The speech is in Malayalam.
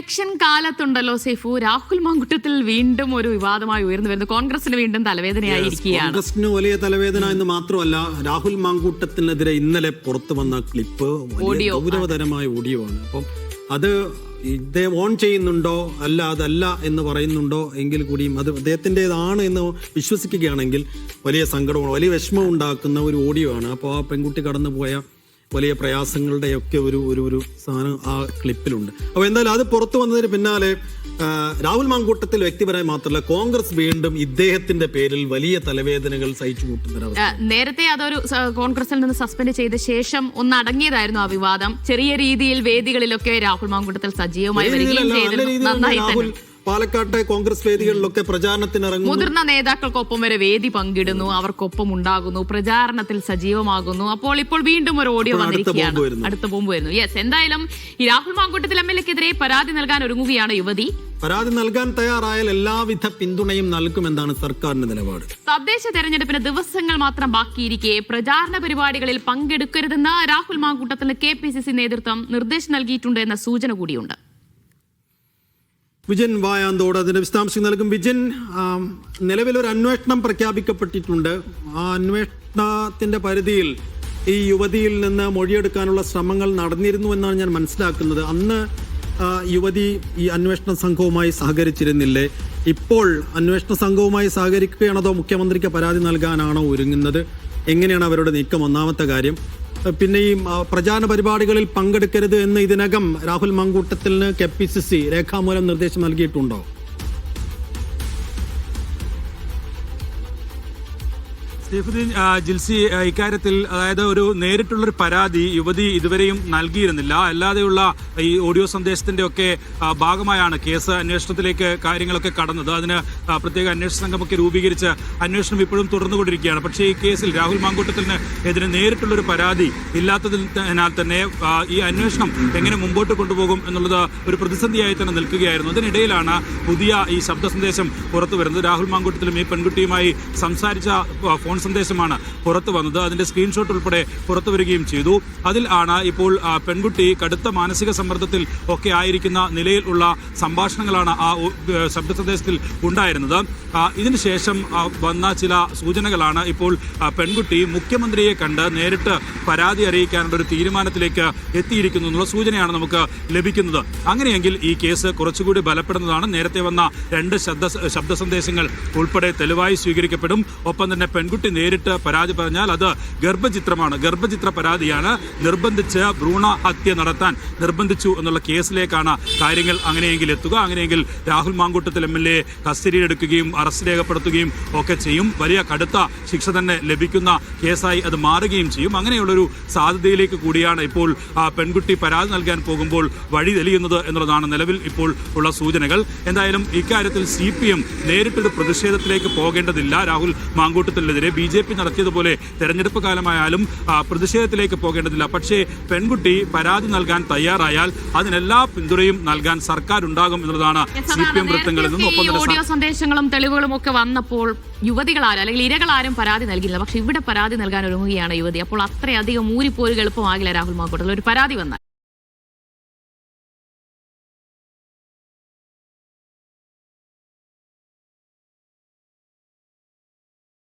ഇലക്ഷൻ കാലത്തുണ്ടല്ലോ സേഫു. രാഹുൽ മാങ്കുട്ടത്തിൽ വീണ്ടും ഒരു വിവാദമായി ഉയർന്നു വരുന്നു. കോൺഗ്രസിന് വീണ്ടും തലവേദനയായിരിക്കുകയാണ് കോൺഗ്രസിന് വലിയ തലവേദന എന്ന് മാത്രമല്ല രാഹുൽ മാങ്കൂട്ടത്തിനെതിരെ ഇന്നലെ പുറത്തു വന്ന ക്ലിപ്പ് ഓഡിയോ. ഗൗരവതരമായ ഓഡിയോ ആണ്. അപ്പം അത് ഇദ്ദേഹം ഓൺ ചെയ്യുന്നുണ്ടോ? അല്ല അതല്ല എന്ന് പറയുന്നുണ്ടോ എങ്കിൽ കൂടിയും അത് അദ്ദേഹത്തിന്റെതാണ് എന്ന് വിശ്വസിക്കുകയാണെങ്കിൽ വലിയ സങ്കടമാണ് വലിയ വിഷമം ഉണ്ടാക്കുന്ന ഒരു ഓഡിയോ ആണ്. അപ്പോൾ ആ പെൺകുട്ടി കടന്നു പോയ വലിയ പ്രയാസങ്ങളുടെയൊക്കെ ഒരു ഒരു ഒരു സാധനം ആ ക്ലിപ്പിലുണ്ട്. അപ്പോൾ എന്തായാലും അത് പുറത്തു വന്നതിന് പിന്നാലെ രാഹുൽ മാങ്കൂട്ടത്തിൽ വ്യക്തിപരമായി മാത്രമല്ല കോൺഗ്രസ് വീണ്ടും ഇദ്ദേഹത്തിന്റെ പേരിൽ വലിയ തലവേദനകൾ സഹിച്ചു കൂട്ടുന്നൊരവസ്ഥ നേരത്തെ അതൊരു കോൺഗ്രസിൽ നിന്ന് സസ്പെൻഡ് ചെയ്ത ശേഷം ഒന്ന് അടങ്ങിയതായിരുന്നു ആ വിവാദം. ചെറിയ രീതിയിൽ വേദികളിലൊക്കെ രാഹുൽ മാങ്കൂട്ടത്തിൽ സജീവമായി വരികയും ചെയ്തിരുന്നു. നന്നായി തന്നെ. പാലക്കാട്ടെ കോൺഗ്രസ് വേദികളിലൊക്കെ പ്രചാരണത്തിന് ഇറങ്ങുന്നു മുതിർന്ന നേതാക്കൾക്കൊപ്പം വരെ വേദി പങ്കിടുന്നു അവർക്കൊപ്പം ഉണ്ടാകുന്നു പ്രചാരണത്തിൽ സജീവമാകുന്നു. അപ്പോൾ ഇപ്പോൾ വീണ്ടും ഒരു ഓഡിയോ വന്നിരിക്കുകയാണ്. അടുത്ത ബോംബ് വരുന്നു. യെസ് എന്തായാലും ഈ രാഹുൽ മാങ്കുട്ടത്തിൽ എം എൽ എക്കെതിരെ പരാതി നൽകാൻ ഒരുങ്ങുകയാണ് യുവതി. പരാതി നൽകാൻ തയ്യാറായാൽ എല്ലാവിധ പിന്തുണയും നൽകുമെന്നാണ് സർക്കാരിന്റെ നിലപാട്. തദ്ദേശ തെരഞ്ഞെടുപ്പിന് ദിവസങ്ങൾ മാത്രം ബാക്കിയിരിക്കെ പ്രചാരണ പരിപാടികളിൽ പങ്കെടുക്കരുതെന്ന് രാഹുൽ മാങ്കൂട്ടത്തിന് കെ പി സി സി നേതൃത്വം നിർദ്ദേശം നൽകിയിട്ടുണ്ട് എന്ന സൂചന കൂടിയുണ്ട്. വിജയൻ വായാന്തോട് അതിന്റെ വിശദാംശം നൽകും. വിജൻ നിലവിലൊരു അന്വേഷണം പ്രഖ്യാപിക്കപ്പെട്ടിട്ടുണ്ട്. ആ അന്വേഷണത്തിന്റെ പരിധിയിൽ ഈ യുവതിയിൽ നിന്ന് മൊഴിയെടുക്കാനുള്ള ശ്രമങ്ങൾ നടന്നിരുന്നു എന്നാണ് ഞാൻ മനസ്സിലാക്കുന്നത്. അന്ന് യുവതി ഈ അന്വേഷണ സംഘവുമായി സഹകരിച്ചിരുന്നില്ലേ? ഇപ്പോൾ അന്വേഷണ സംഘവുമായി സഹകരിക്കുകയാണോ മുഖ്യമന്ത്രിക്ക് പരാതി നൽകാനാണോ ഒരുങ്ങുന്നത്? എങ്ങനെയാണ് അവരുടെ നീക്കം? ഒന്നാമത്തെ കാര്യം പിന്നെ ഈ പ്രചാരണ പരിപാടികളിൽ പങ്കെടുക്കരുത് എന്ന് ഇതിനകം രാഹുൽ മങ്കൂട്ടത്തിന് കെ പി സി സി രേഖാമൂലം നിർദ്ദേശം നൽകിയിട്ടുണ്ടോ? സ്റ്റീഫുദ്ദീൻ ആ, ജിൽസി ഇക്കാര്യത്തിൽ അതായത് ഒരു നേരിട്ടുള്ളൊരു പരാതി യുവതി ഇതുവരെയും നൽകിയിരുന്നില്ല. അല്ലാതെയുള്ള ഈ ഓഡിയോ സന്ദേശത്തിന്റെ ഒക്കെ ഭാഗമായാണ് കേസ് അന്വേഷണത്തിലേക്ക് കാര്യങ്ങളൊക്കെ കടന്നത്. അതിന് പ്രത്യേക അന്വേഷണ സംഘമൊക്കെ രൂപീകരിച്ച് അന്വേഷണം ഇപ്പോഴും തുടർന്നുകൊണ്ടിരിക്കുകയാണ്. പക്ഷേ ഈ കേസിൽ രാഹുൽ മാങ്കൂട്ടത്തിന് എതിരെ നേരിട്ടുള്ളൊരു പരാതി ഇല്ലാത്തതിനാൽ തന്നെ ഈ അന്വേഷണം എങ്ങനെ മുമ്പോട്ട് കൊണ്ടുപോകും എന്നുള്ളത് ഒരു പ്രതിസന്ധിയായി തന്നെ നിൽക്കുകയായിരുന്നു. അതിനിടയിലാണ് പുതിയ ഈ ശബ്ദ സന്ദേശം പുറത്തു വരുന്നത് രാഹുൽ മാങ്കൂട്ടത്തിലും ഈ പെൺകുട്ടിയുമായി സംസാരിച്ച ആ, സന്ദേശമാണ് പുറത്തു വന്നത്. അതിന്റെ സ്ക്രീൻഷോട്ട് ഉൾപ്പെടെ പുറത്തു വരികയും ചെയ്തു. അതിൽ ആണ് ഇപ്പോൾ പെൺകുട്ടി കടുത്ത മാനസിക സമ്മർദ്ദത്തിൽ ഒക്കെ ആയിരിക്കുന്ന നിലയിൽ ഉള്ള സംഭാഷണങ്ങളാണ് ആ ശബ്ദ സന്ദേശത്തിൽ ഉണ്ടായിരുന്നത്. ഇതിനുശേഷം വന്ന ചില സൂചനകളാണ് ഇപ്പോൾ പെൺകുട്ടി മുഖ്യമന്ത്രിയെ കണ്ട് നേരിട്ട് പരാതി അറിയിക്കാനുള്ള ഒരു തീരുമാനത്തിലേക്ക് എത്തിയിരിക്കുന്നു എന്നുള്ള സൂചനയാണ് നമുക്ക് ലഭിക്കുന്നത്. അങ്ങനെയെങ്കിൽ ഈ കേസ് കുറച്ചുകൂടി ബലപ്പെടുന്നതാണ്. നേരത്തെ വന്ന രണ്ട് ശബ്ദ ശബ്ദ സന്ദേശങ്ങൾ ഉൾപ്പെടെ തെളിവായി സ്വീകരിക്കപ്പെടും. ഒപ്പം തന്നെ പെൺകുട്ടി നേരിട്ട് പരാതി പറഞ്ഞാൽ അത് ഗർഭചിത്രമാണ്. ഗർഭചിത്ര പരാതിയാണ്. നിർബന്ധിച്ച് ഭ്രൂണ ഹത്യ നടത്താൻ നിർബന്ധിച്ചു എന്നുള്ള കേസിലേക്കാണ് കാര്യങ്ങൾ അങ്ങനെയെങ്കിൽ എത്തുക. അങ്ങനെയെങ്കിൽ Rahul Mamkootathil M L A arrest രേഖപ്പെടുത്തുകയും ഒക്കെ ചെയ്യും. വലിയ കടുത്ത ശിക്ഷ തന്നെ ലഭിക്കുന്ന കേസായി അത് മാറുകയും ചെയ്യും. അങ്ങനെയുള്ളൊരു സാധ്യതയിലേക്ക് കൂടിയാണ് ഇപ്പോൾ ആ പെൺകുട്ടി പരാതി നൽകാൻ പോകുമ്പോൾ വഴി തെളിയുന്നത് എന്നുള്ളതാണ് നിലവിൽ ഇപ്പോൾ ഉള്ള സൂചനകൾ. എന്തായാലും ഇക്കാര്യത്തിൽ സി പി എം നേരിട്ടൊരു പ്രതിഷേധത്തിലേക്ക് പോകേണ്ടതില്ല. രാഹുൽ മാങ്കൂട്ടത്തിനെതിരെ ബി ജെ പി നടത്തിയതുപോലെ തെരഞ്ഞെടുപ്പ് കാലമായാലും പ്രതിഷേധത്തിലേക്ക് പോകേണ്ടതില്ല. പക്ഷേ പെൺകുട്ടി പരാതി നൽകാൻ തയ്യാറായാൽ അതിനെല്ലാ പിന്തുണയും നൽകാൻ സർക്കാർ ഉണ്ടാകും എന്നുള്ളതാണ് സി പി എം വൃത്തങ്ങളിൽ നിന്നും ഒപ്പം ഓഡിയോ സന്ദേശങ്ങളും തെളിവുകളും ഒക്കെ വന്നപ്പോൾ യുവതികളാരും അല്ലെങ്കിൽ ഇരകളാരും പരാതി നൽകില്ല പക്ഷെ ഇവിടെ പരാതി നൽകാൻ ഒരുങ്ങുകയാണ് യുവതി. അപ്പോൾ അത്രയധികം ഊരിപ്പോരുക എളുപ്പമാകില്ല രാഹുൽ മാക്കൂട്ടത്തിൽ ഒരു പരാതി വന്നാൽ.